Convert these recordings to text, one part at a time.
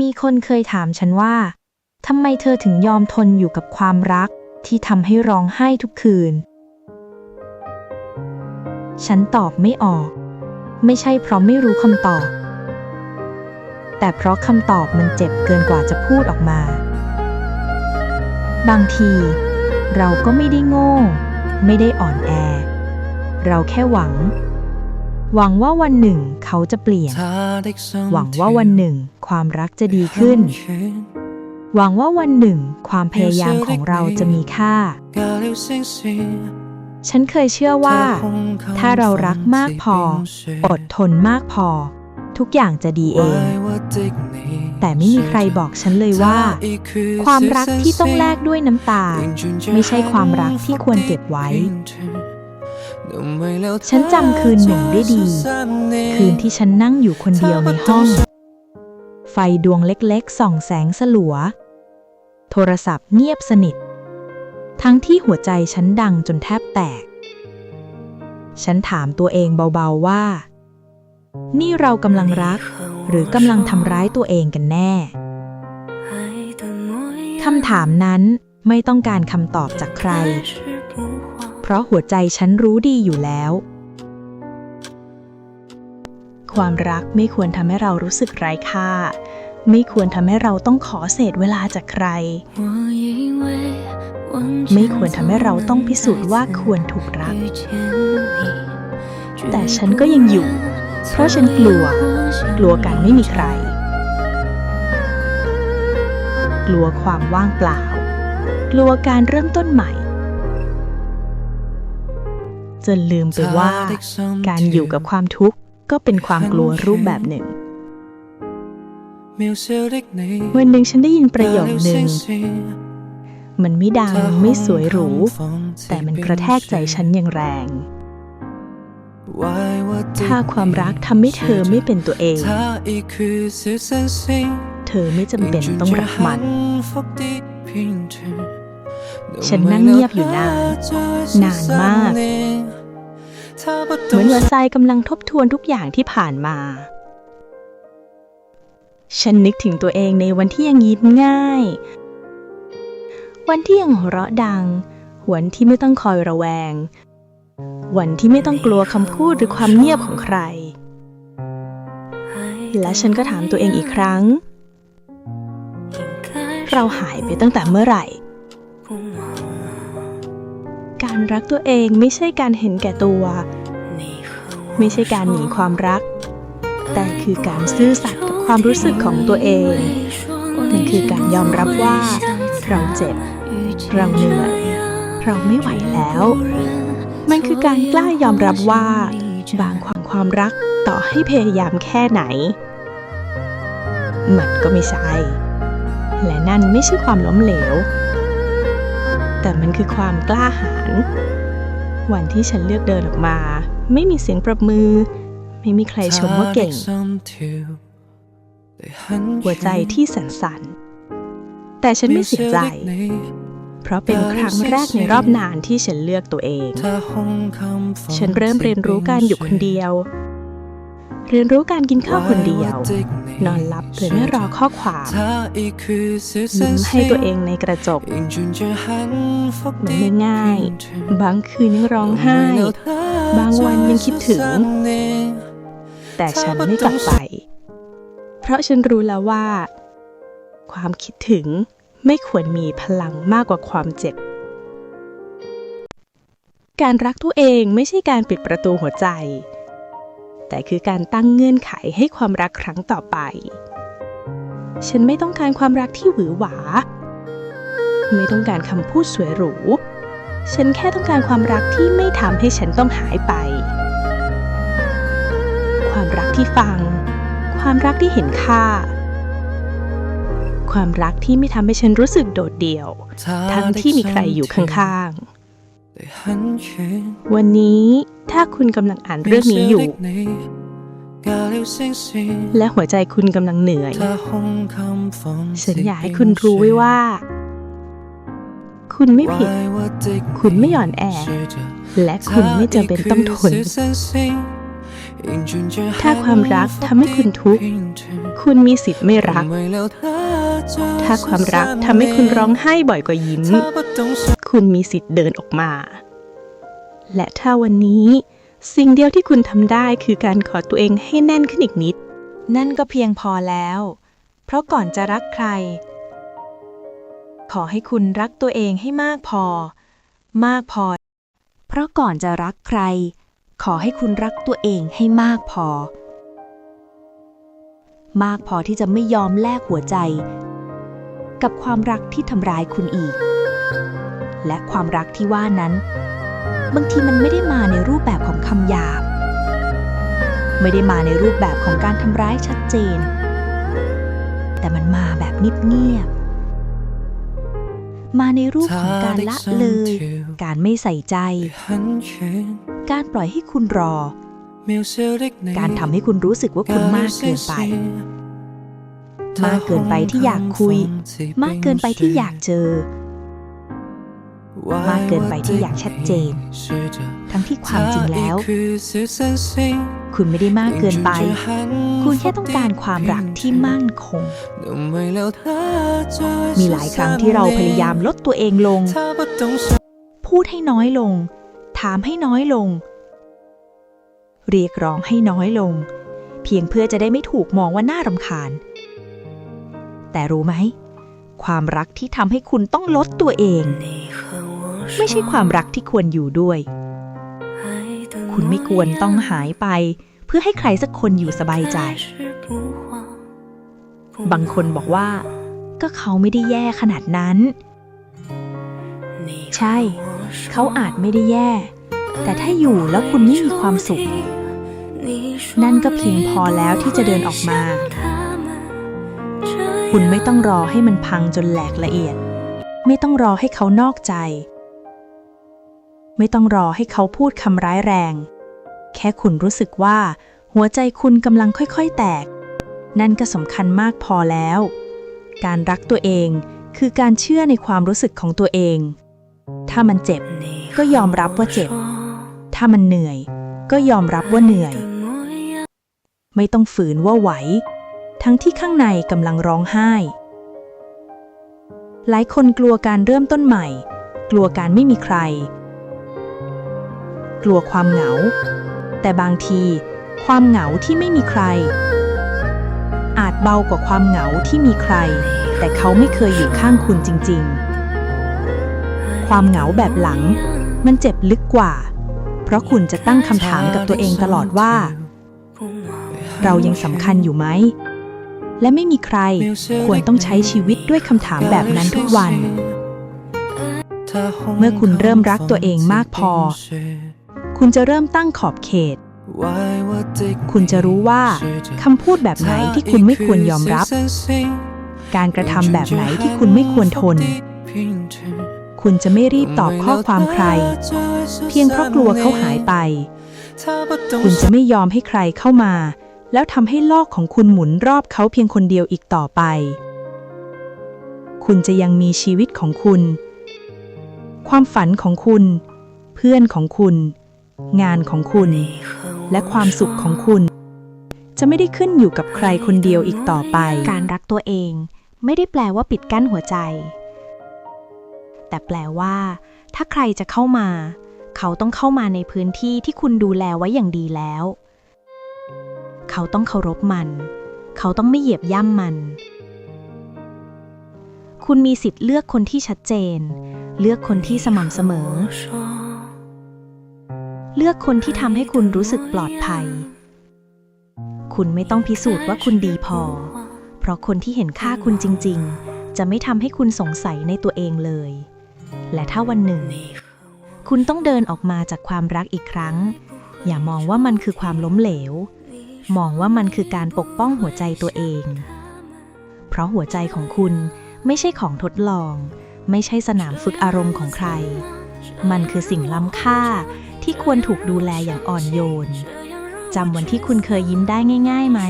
มีคนเคยถามฉันว่าทำไมเธอถึงยอมทนอยู่กับความรักที่ทำให้ร้องไห้ทุกคืน ฉันตอบไม่ออก ไม่ใช่เพราะไม่รู้คำตอบ แต่เพราะคำตอบมันเจ็บเกินกว่าจะพูดออกมา บางที เราก็ไม่ได้โง่ ไม่ได้อ่อนแอ เราแค่หวัง หวังว่าวันหนึ่งเขาจะเปลี่ยน หวังว่าวันหนึ่ง ความรักจะดีขึ้น หวังว่าวันหนึ่ง ความพยายามของเราจะมีค่า ฉันเคยเชื่อว่า ถ้าเรารักมากพอ อดทนมากพอ ทุกอย่างจะดีเอง แต่ไม่มีใครบอกฉันเลยว่า ความรักที่ต้องแลกด้วยน้ำตา ไม่ใช่ความรักที่ควรเก็บไว้ ฉันจำคืนหนึ่งได้ดี คืนที่ฉันนั่งอยู่คนเดียวในห้อง ไฟดวงเล็กๆ ส่องแสงสลัว โทรศัพท์เงียบสนิท ทั้งที่หัวใจฉันดังจนแทบแตก ฉันถามตัวเองเบาๆว่า นี่เรากำลังรัก หรือกำลังทำร้ายตัวเองกันแน่คำถามนั้นไม่ต้องการคำตอบจากใครเพ ราะหัวใจฉันรู้ดีอยู่แล้ว ความรักไม่ควรทำให้เรารู้สึกไร้ค่า ไม่ควรทำให้เราต้องขอเศษเวลาจากใคร ไม่ควรทำให้เราต้องพิสูจน์ว่าควรถูกรัก แต่ฉันก็ยังอยู่ เพราะฉันกลัว กลัวการไม่มีใคร กลัวความว่างเปล่า กลัวการเริ่มต้นใหม่ จนลืมไปว่า การอยู่กับความทุกข์ก็เป็นความกลัวรูปแบบหนึ่ง วันหนึ่งฉันได้ยินประโยคหนึ่ง มันไม่ดังไม่สวยหรู แต่มันกระแทกใจฉันอย่างแรง ถ้าความรักทำให้เธอไม่เป็นตัวเอง เธอไม่จำเป็นต้องรักมัน ฉันนั่งเงียบอยู่นาน นานมาก เหมือนว่าทรายกำลังทบทวนทุกอย่างที่ผ่านมา ฉันนึกถึงตัวเองในวันที่ยังยิ้มง่าย วันที่ยังหัวเราะดัง วันที่ไม่ต้องคอยระแวง วันที่ไม่ต้องกลัวคำพูดหรือความเงียบของใคร และฉันก็ถามตัวเองอีกครั้ง เราหายไปตั้งแต่เมื่อไหร่ รรักตัวเองไม่ใช่การเห็นแก่ตัว ไม่ใช่การหนีความรัก แต่คือการซื่อสัตย์กับความรู้สึกของตัวเองมันคือการยอมรับว่า เราเจ็บ เราเหนื่อย เราไม่ไหวแล้ว มันคือการกล้ายอมรับว่า บางความความรักต่อให้พยายามแค่ไหน มันก็ไม่ใช่ และนั่นไม่ใช่ความล้มเหลว แต่มันคือความกล้าหาญวันที่ฉันเลือกเดินออกมา ไม่มีเสียงปรบมือ ไม่มีใครชมว่าเก่ง หัวใจที่สั่นสันๆแต่ฉันไม่เสียใจ เพราะเป็นครั้งแรกในรอบนานที่ฉันเลือกตัวเอง ฉันเริ่มเรียนรู้การอยู่คนเดียว เรียนรู้การกินข้าวคนเดียว นอนหลับโดยไม่รอข้อความยิ้มให้ตัวเองในกระจกมันไม่ง่าย บางคืนยังร้องไห้ บางวันยังคิดถึง แต่ฉันไม่กลับไป เพราะฉันรู้แล้วว่า ความคิดถึงไม่ควรมีพลังมากกว่าความเจ็บ การรักตัวเองไม่ใช่การปิดประตูหัวใจ แต่คือการตั้งเงื่อนไขให้ความรักครั้งต่อไป ฉันไม่ต้องการความรักที่หวือหวา ไม่ต้องการคำพูดสวยหรู ฉันแค่ต้องการความรักที่ไม่ทำให้ฉันต้องหายไป ความรักที่ฟัง ความรักที่เห็นค่า ความรักที่ไม่ทำให้ฉันรู้สึกโดดเดี่ยว ทั้งที่มีใครอยู่ข้างๆ วันนี้ถ้าคุณกำลังอ่านเรื่องนี้อยู่ และหัวใจคุณกำลังเหนื่อย ฉันอยากให้คุณรู้ไว้ว่า คุณไม่ผิด คุณไม่หย่อนแอ และคุณไม่จำเป็นต้องทน ถ้าความรักทำให้คุณทุกข์ คุณมีสิทธิ์ไม่รัก ถ้าความรักทำให้คุณร้องไห้บ่อยกว่ายิ้ม คุณมีสิทธิ์เดินออกมา และถ้าวันนี้ สิ่งเดียวที่คุณทำได้คือการขอตัวเองให้แน่นขึ้นอีกนิด นั่นก็เพียงพอแล้ว เพราะก่อนจะรักใคร ขอให้คุณรักตัวเองให้มากพอ มากพอ เพราะก่อนจะรักใคร ขอให้คุณรักตัวเองให้มากพอ มากพอที่จะไม่ยอมแลกหัวใจกับความรักที่ทำร้ายคุณอีก และความรักที่ว่านั้น บางทีมันไม่ได้มาในรูปแบบของคำหยาบ ไม่ได้มาในรูปแบบของการทำร้ายชัดเจน แต่มันมาแบบเงียบๆมาในรูปของการละเลย การไม่ใส่ใจ การปล่อยให้คุณรอ การทำให้คุณรู้สึกว่าคุณมากเกินไปมากเกินไปที่อยากคุย มากเกินไปที่อยากเจอ มากเกินไปที่อยากชัดเจน ทั้งที่ความจริงแล้ว คุณไม่ได้มากเกินไป คุณแค่ต้องการความรักที่มั่นคง มีหลายครั้งที่เราพยายามลดตัวเองลง พูดให้น้อยลง ถามให้น้อยลง เรียกร้องให้น้อยลง เพียงเพื่อจะได้ไม่ถูกมองว่าน่ารำคาญ แต่รู้ไหม ความรักที่ทำให้คุณต้องลดตัวเอง ไม่ใช่ความรักที่ควรอยู่ด้วย คุณไม่ควรต้องหายไป เพื่อให้ใครสักคนอยู่สบายใจ บางคนบอกว่า ก็เขาไม่ได้แย่ขนาดนั้น ใช่ เขาอาจไม่ได้แย่ แต่ถ้าอยู่แล้วคุณไม่มีความสุข นั่นก็เพียงพอแล้วที่จะเดินออกมา คุณไม่ต้องรอให้มันพังจนแหลกละเอียด ไม่ต้องรอให้เขานอกใจ ไม่ต้องรอให้เขาพูดคำร้ายแรง แค่คุณรู้สึกว่า หัวใจคุณกำลังค่อยๆ แตก นั่นก็สำคัญมากพอแล้ว การรักตัวเองคือการเชื่อในความรู้สึกของตัวเอง ถ้ามันเจ็บ ก็ยอมรับว่าเจ็บ ถ้ามันเหนื่อย ก็ยอมรับว่าเหนื่อย ไม่ต้องฝืนว่าไหว ทั้งที่ข้างในกำลังร้องไห้ หลายคนกลัวการเริ่มต้นใหม่ กลัวการไม่มีใคร กลัวความเหงา แต่บางที ความเหงาที่ไม่มีใคร อาจเบากว่าความเหงาที่มีใคร แต่เขาไม่เคยอยู่ข้างคุณจริง ๆ ความเหงาแบบหลัง มันเจ็บลึกกว่า เพราะคุณจะตั้งคำถามกับตัวเองตลอดว่า เรายังสำคัญอยู่ไหมและไม่มีใครควรต้องใช้ชีวิตด้วยคำถามแบบนั้นทุกวัน เมื่อคุณเริ่มรักตัวเองมากพอ คุณจะเริ่มตั้งขอบเขต คุณจะรู้ว่าคำพูดแบบไหนที่คุณไม่ควรยอมรับ การกระทำแบบไหนที่คุณไม่ควรทน คุณจะไม่รีบตอบข้อความใคร เพียงเพราะกลัวเขาหายไป คุณจะไม่ยอมให้ใครเข้ามา แล้วทำให้โลกของคุณหมุนรอบเขาเพียงคนเดียวอีกต่อไป คุณจะยังมีชีวิตของคุณ ความฝันของคุณ เพื่อนของคุณ งานของคุณ และความสุขของคุณ จะไม่ได้ขึ้นอยู่กับใครคนเดียวอีกต่อไป การรักตัวเองไม่ได้แปลว่าปิดกั้นหัวใจ แต่แปลว่า ถ้าใครจะเข้ามา เขาต้องเข้ามาในพื้นที่ที่คุณดูแลไว้อย่างดีแล้ว เขาต้องเคารพมัน เขาต้องไม่เหยียบย่ำมัน คุณมีสิทธิ์เลือกคนที่ชัดเจน เลือกคนที่สม่ำเสมอ เลือกคนที่ทำให้คุณรู้สึกปลอดภัย คุณไม่ต้องพิสูจน์ว่าคุณดีพอ เพราะคนที่เห็นค่าคุณจริง ๆ จะไม่ทำให้คุณสงสัยในตัวเองเลย และถ้าวันหนึ่ง คุณต้องเดินออกมาจากความรักอีกครั้ง อย่ามองว่ามันคือความล้มเหลว มองว่ามันคือการปกป้องหัวใจตัวเอง เพราะหัวใจของคุณไม่ใช่ของทดลอง ไม่ใช่สนามฝึกอารมณ์ของใคร มันคือสิ่งล้ำค่า ที่ควรถูกดูแลอย่างอ่อนโยนจำวันที่คุณเคยยิ้มได้ง่ายๆไหม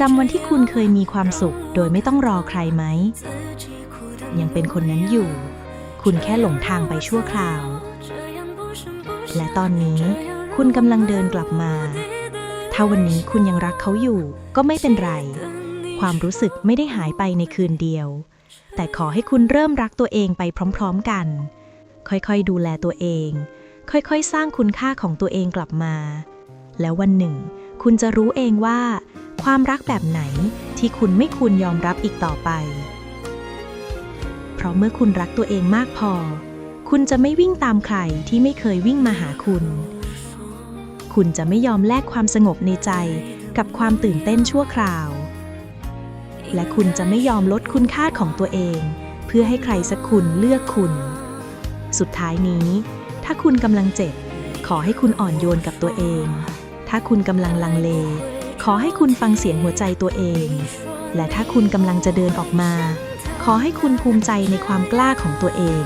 จำวันที่คุณเคยมีความสุข โดยไม่ต้องรอใครไหม ยังเป็นคนนั้นอยู่ คุณแค่หลงทางไปชั่วคราว และตอนนี้คุณกำลังเดินกลับมา ถ้าวันนี้คุณยังรักเขาอยู่ ก็ไม่เป็นไร ความรู้สึกไม่ได้หายไปในคืนเดียว แต่ขอให้คุณเริ่มรักตัวเองไปพร้อม ๆกัน ค่อยๆดูแลตัวเอง ค่อยๆ สร้างคุณค่าของตัวเองกลับมา แล้ววันหนึ่ง คุณจะรู้เองว่า ความรักแบบไหนที่คุณไม่ควรยอมรับอีกต่อไป เพราะเมื่อคุณรักตัวเองมากพอ คุณจะไม่วิ่งตามใครที่ไม่เคยวิ่งมาหาคุณ คุณจะไม่ยอมแลกความสงบในใจกับความตื่นเต้นชั่วคราว และคุณจะไม่ยอมลดคุณค่าของตัวเอง เพื่อให้ใครสักคนเลือกคุณ สุดท้ายนี้ ถ้าคุณกำลังเจ็บ ขอให้คุณอ่อนโยนกับตัวเอง ถ้าคุณกำลังลังเล ขอให้คุณฟังเสียงหัวใจตัวเอง และถ้าคุณกำลังจะเดินออกมา ขอให้คุณภูมิใจในความกล้าของตัวเอง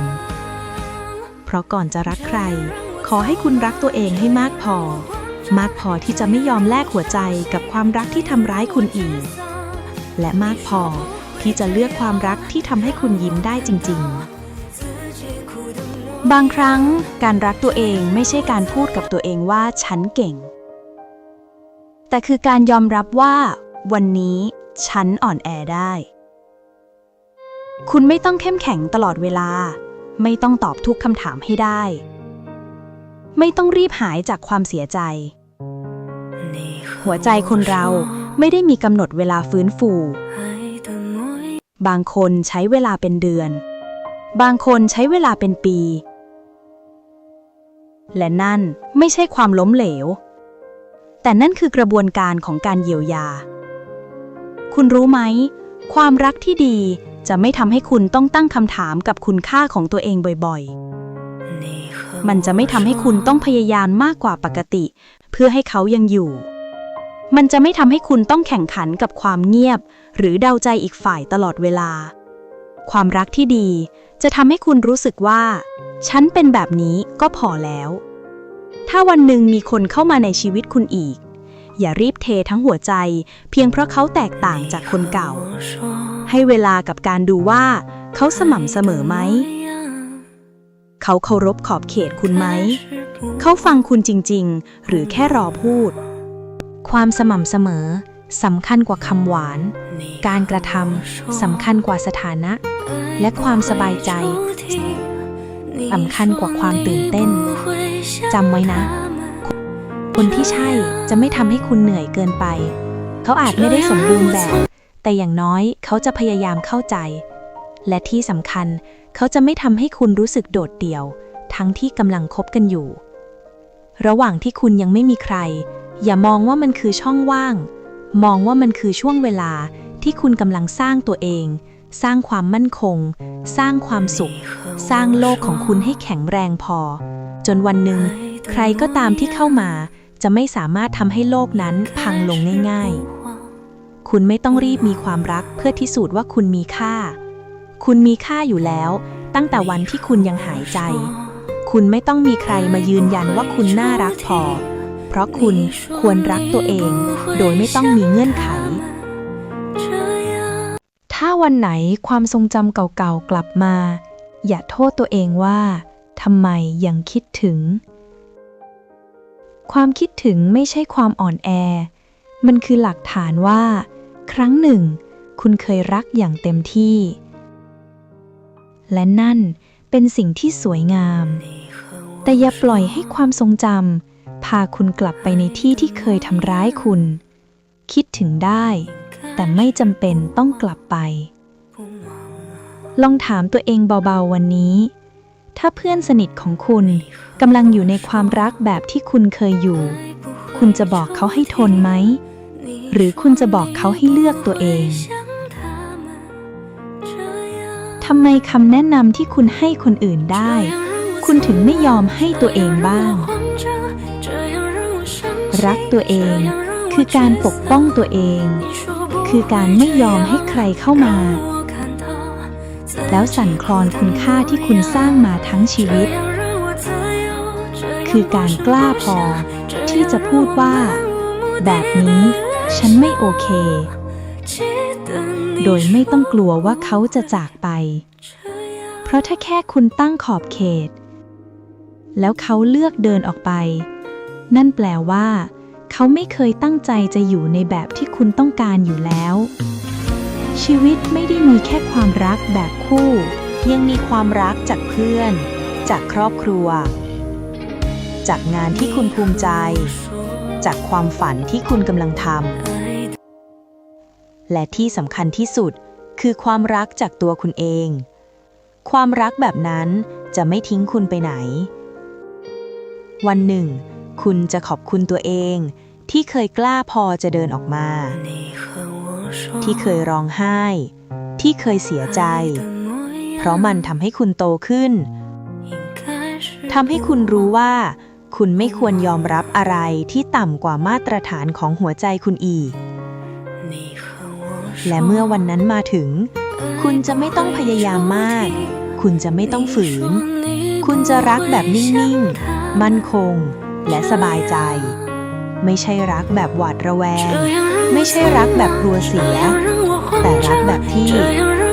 เพราะก่อนจะรักใคร ขอให้คุณรักตัวเองให้มากพอ มากพอที่จะไม่ยอมแลกหัวใจกับความรักที่ทำร้ายคุณอีก และมากพอที่จะเลือกความรักที่ทำให้คุณยิ้มได้จริง ๆ บางครั้งการรักตัวเองไม่ใช่การพูดกับตัวเองว่าฉันเก่ง แต่คือการยอมรับว่า วันนี้ฉันอ่อนแอได้ คุณไม่ต้องเข้มแข็งตลอดเวลา ไม่ต้องตอบทุกคำถามให้ได้ ไม่ต้องรีบหายจากความเสียใจ หัวใจคนเราไม่ได้มีกำหนดเวลาฟื้นฟู บางคนใช้เวลาเป็นเดือน บางคนใช้เวลาเป็นปี และนั่นไม่ใช่ความล้มเหลว แต่นั่นคือกระบวนการของการเยียวยา คุณรู้ไหม ความรักที่ดีจะไม่ทำให้คุณต้องตั้งคำถามกับคุณค่าของตัวเองบ่อยๆ มันจะไม่ทำให้คุณต้องพยายามมากกว่าปกติ เพื่อให้เขายังอยู่ มันจะไม่ทำให้คุณต้องแข่งขันกับความเงียบ หรือเดาใจอีกฝ่ายตลอดเวลา ความรักที่ดี จะทำให้คุณรู้สึกว่า ฉันเป็นแบบนี้ก็พอแล้ว ถ้าวันหนึ่งมีคนเข้ามาในชีวิตคุณอีก อย่ารีบเททั้งหัวใจ เพียงเพราะเขาแตกต่างจากคนเก่า ให้เวลากับการดูว่า เขาสม่ำเสมอไหม เขาเคารพขอบเขตคุณไหม เขาฟังคุณจริง ๆ หรือแค่รอพูด ความสม่ำเสมอ สำคัญกว่าคำหวาน การกระทำสำคัญกว่าสถานะ และความสบายใจสำคัญกว่าความตื่นเต้นจำไว้นะ คนที่ใช่จะไม่ทำให้คุณเหนื่อยเกินไป เขาอาจไม่ได้สมบูรณ์แบบ แต่อย่างน้อยเขาจะพยายามเข้าใจ และที่สำคัญเขาจะไม่ทำให้คุณรู้สึกโดดเดี่ยว ทั้งที่กำลังคบกันอยู่ ระหว่างที่คุณยังไม่มีใคร อย่ามองว่ามันคือช่องว่าง มองว่ามันคือช่วงเวลาที่คุณกำลังสร้างตัวเอง สร้างความมั่นคง สร้างความสุข สร้างโลกของคุณให้แข็งแรงพอ จนวันหนึ่ง ใครก็ตามที่เข้ามา จะไม่สามารถทำให้โลกนั้นพังลงง่ายๆ คุณไม่ต้องรีบมีความรักเพื่อพิสูจน์ว่าคุณมีค่า คุณมีค่าอยู่แล้ว ตั้งแต่วันที่คุณยังหายใจ คุณไม่ต้องมีใครมายืนยันว่าคุณน่ารักพอ เพราะคุณควรรักตัวเอง โดยไม่ต้องมีเงื่อนไข ถ้าวันไหนความทรงจำเก่าๆกลับมา อย่าโทษตัวเองว่าทำไมยังคิดถึง ความคิดถึงไม่ใช่ความอ่อนแอ มันคือหลักฐานว่า ครั้งหนึ่ง คุณเคยรักอย่างเต็มที่ และนั่นเป็นสิ่งที่สวยงาม แต่อย่าปล่อยให้ความทรงจำ พาคุณกลับไปในที่ที่เคยทำร้ายคุณ คิดถึงได้ แต่ไม่จำเป็นต้องกลับไป ลองถามตัวเองเบาๆวันนี้ ถ้าเพื่อนสนิทของคุณกำลังอยู่ในความรักแบบที่คุณเคยอยู่ คุณจะบอกเขาให้ทนไหม หรือคุณจะบอกเขาให้เลือกตัวเองทำไมคำแนะนำที่คุณให้คนอื่นได้ คุณถึงไม่ยอมให้ตัวเองบ้าง รักตัวเอง คือการปกป้องตัวเอง คือการไม่ยอมให้ใครเข้ามา แล้วสั่นคลอนคุณค่าที่คุณสร้างมาทั้งชีวิต คือการกล้าพอ ที่จะพูดว่า แบบนี้ฉันไม่โอเค โดยไม่ต้องกลัวว่าเขาจะจากไป เพราะถ้าแค่คุณตั้งขอบเขต แล้วเขาเลือกเดินออกไป นั่นแปลว่า เขาไม่เคยตั้งใจจะอยู่ในแบบที่คุณต้องการอยู่แล้ว ชีวิตไม่ได้มีแค่ความรักแบบคู่ ยังมีความรักจากเพื่อน จากครอบครัว จากงานที่คุณภูมิใจ จากความฝันที่คุณกำลังทำและที่สำคัญที่สุดคือความรักจากตัวคุณเอง ความรักแบบนั้นจะไม่ทิ้งคุณไปไหน วันหนึ่ง คุณจะขอบคุณตัวเอง ที่เคยกล้าพอจะเดินออกมา ที่เคยร้องไห้ ที่เคยเสียใจ เพราะมันทำให้คุณโตขึ้นทำให้คุณรู้ว่า คุณไม่ควรยอมรับอะไรที่ต่ำกว่ามาตรฐานของหัวใจคุณอีก และเมื่อวันนั้นมาถึง คุณจะไม่ต้องพยายามมาก คุณจะไม่ต้องฝืน คุณจะรักแบบนิ่ง ๆ มั่นคง และสบายใจ ไม่ใช่รักแบบหวาดระแวง ไม่ใช่รักแบบกลัวเสีย แต่รักแบบที่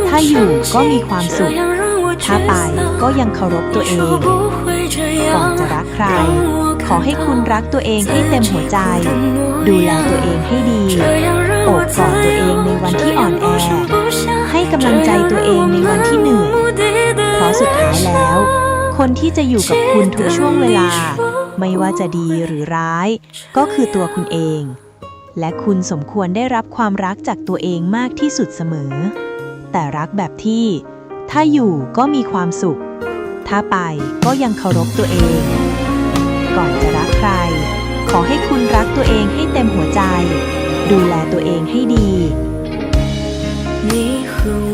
ถ้าอยู่ก็มีความสุข ถ้าไปก็ยังเคารพตัวเองก่อนจะรักใคร ขอให้คุณรักตัวเองให้เต็มหัวใจ ดูแลตัวเองให้ดีโอบกอดตัวเองในวันที่อ่อนแอ ให้กำลังใจตัวเองในวันที่เหนื่อยเพราะสุดท้ายแล้ว คนที่จะอยู่กับคุณทุกช่วงเวลา ไม่ว่าจะดีหรือร้าย ก็คือตัวคุณเอง และคุณสมควรได้รับความรักจากตัวเองมากที่สุดเสมอ แต่รักแบบที่ ถ้าอยู่ก็มีความสุข ถ้าไปก็ยังเคารพตัวเอง ก่อนจะรักใคร ขอให้คุณรักตัวเองให้เต็มหัวใจ ดูแลตัวเองให้ดี 你和我